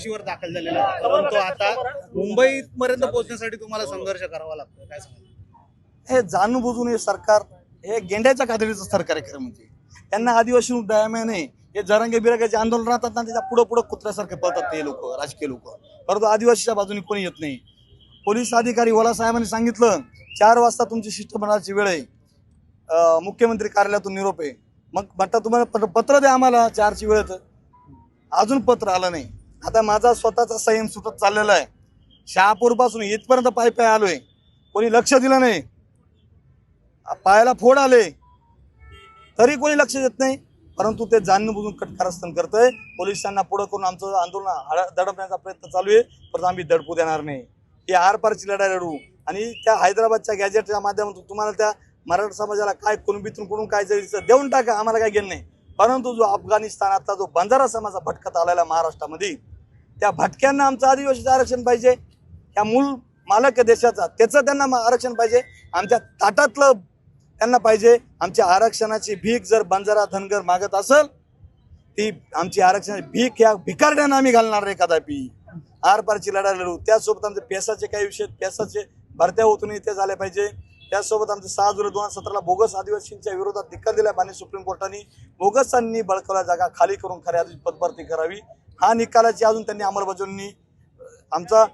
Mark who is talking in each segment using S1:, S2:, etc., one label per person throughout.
S1: फाशीवर दाखल झालेला परंतु आता मुंबईपर्यंत पोहोचण्यासाठी तुम्हाला संघर्ष करावा लागतो काय सांगाल?
S2: हे जाणूनबुजून हे सरकार हे गेंड्याच्या खात्रीचं सरकार आहे खरं म्हणजे. त्यांना आदिवासी डायमे नाही हे जरंगे बिरंगाचे आंदोलन राहतात ना त्याच्या पुढं पुढं कुत्र्यासारखे पळतात ते लोक राजकीय लोक. परंतु आदिवासीच्या बाजूने कोणी येत नाही. पोलीस अधिकारी ओला साहेबांनी सांगितलं चार वाजता तुमची शिष्टमंडळाची वेळ आहे. अं, मुख्यमंत्री कार्यालयातून निरोप आहे. मग म्हणतात तुम्हाला पत्र- पत्र द्या आम्हाला चारची वेळ तर. अजून पत्र आलं नाही. आता माझा स्वतःचा संयम सुटत चाललेला आहे. शहापूरपासून इथपर्यंत पाय पाय आलोय. कोणी लक्ष दिलं नाही. पायाला फोड आले. तरी कोणी लक्ष देत नाही. परंतु ते जाणून बुजून कटकारस्थान करतंय. पोलिसांना पुढं करून आमचं आंदोलन दडपण्याचा प्रयत्न चालू आहे. परंतु आम्ही दडपू देणार नाही. ही आरपारची लढाई लढू. आणि त्या हैदराबादच्या गॅजेटच्या माध्यमातून तुम्हाला त्या मराठा समाजाला काय कुणबीतून कुठून काय जरी देऊन टाका आम्हाला काय घेणं नाही. परंतु जो अफगाणिस्तानातला जो बंजारा समाजा भटकत आलेला महाराष्ट्रामध्ये त्या भटक्यांना आमचं आदिवासीचं आरक्षण पाहिजे. या मूळ मालक देशाचा त्याचं त्यांना आरक्षण पाहिजे. आमच्या ताटातलं त्यांना पाहिजे. आमच्या आरक्षणाची भीक जर बंजारा धनगर मागत असेल ती आमची आरक्षणाची भीक या भिकारड्यांना आम्ही घालणार नाही कदापि. आरपारची लढा लढू. त्यासोबत आमचे पेसाचे काही विषय पेसाचे भरत्या होतून ते झाले पाहिजे. त्यासोबत आमचे सहा जुलै दोन हजार सतराला बोगस आदिवासींच्या विरोधात निकाल दिला मान्य सुप्रीम कोर्टाने. बोगसांनी बळकवल्या जागा खाली करून खऱ्या पदभरती करावी. हा निकालाची अजून त्यांनी अंमलबजावणी आमचा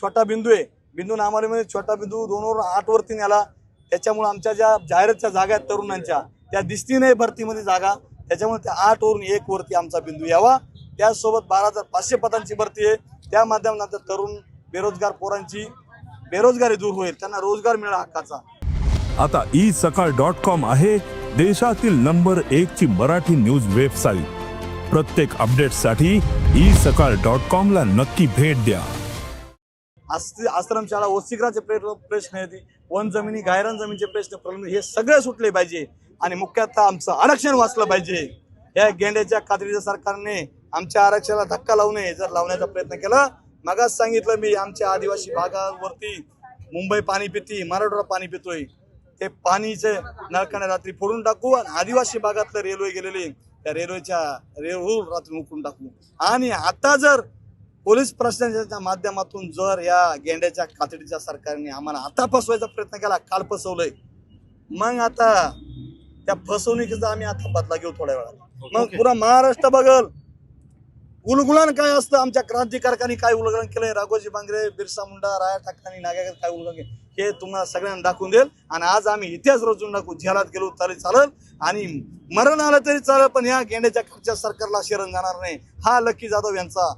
S2: छोटा बिंदू आहे. बिंदू नामावलीमध्ये म्हणजे छोटा बिंदू दोनवर आठ वरती नेला. त्याच्यामुळे आमच्या ज्या जाहिरातच्या जागा आहेत तरुणांच्या त्या दिसती नाही भरतीमध्ये जागा. त्याच्यामुळे त्या आठ वरून एक वरती आमचा बिंदू यावा. त्याचसोबत बारा हजार पाचशे पदांची भरती आहे. त्या माध्यमात आमच्या तरुण बेरोजगार पोरांची बेरोजगारी दूर होईल. त्यांना रोजगार मिळा हक्काचा.
S3: आता ई सकाळ डॉट कॉम आहे देशातील नंबर एक ची मराठी न्यूज वेबसाईट. प्रत्येक अपडेटसाठी ई सकाळ डॉट कॉम ला नक्की भेट द्या.
S2: आस्थ- आश्रमशाळा वसतिगृहाचे प्र- प्रश्न आहेत. वन जमिनी गायरान जमिनीचे प्रश्न प्रलंबित हे सगळे सुटले पाहिजे. आणि मुख्यतः आमचं आरक्षण वाचलं पाहिजे. या गेंड्याच्या कात्रीच्या सरकारने आमच्या आरक्षणाला धक्का लावू नये जर लावण्याचा प्रयत्न केला. मगाच सांगितलं मी आमच्या आदिवासी भागावरती मुंबई पाणी पिती मराठवाडा पाणी पितोय. ते पाणीचे नळकाने रात्री फोडून टाकू आणि आदिवासी भागातलं रेल्वे गेलेले त्या रेल्वेच्या रेल्वे रात्री उकळून टाकू आणि आता जर पोलीस प्रशासनाच्या माध्यमातून जर या गेंड्याच्या कातडीच्या सरकारने आम्हाला आता फसवायचा प्रयत्न केला काल फसवलंय मग आता त्या फसवणुकीचा आम्ही आता बदला घेऊ थोड्या वेळात मग पुरा महाराष्ट्र बघल. उलगुलान काय असतं? आमच्या क्रांतिकारकांनी काय उल्लंघन केलंय? राघोजी बांगरे बिरसा मुंडा राया ठाकरे नागाकर काय उल्लंघन केलं? हे तुम्हाला सगळ्यांना दाखवून देईल. आणि आज आम्ही इतिहास रचून टाकू. झेलात गेलो तरी चालेल. आणि मरण आलं तरी चालेल पण या गेंड्याच्या खालच्या सरकारला शरण जाणार नाही. हा लक्की जाधव यांचा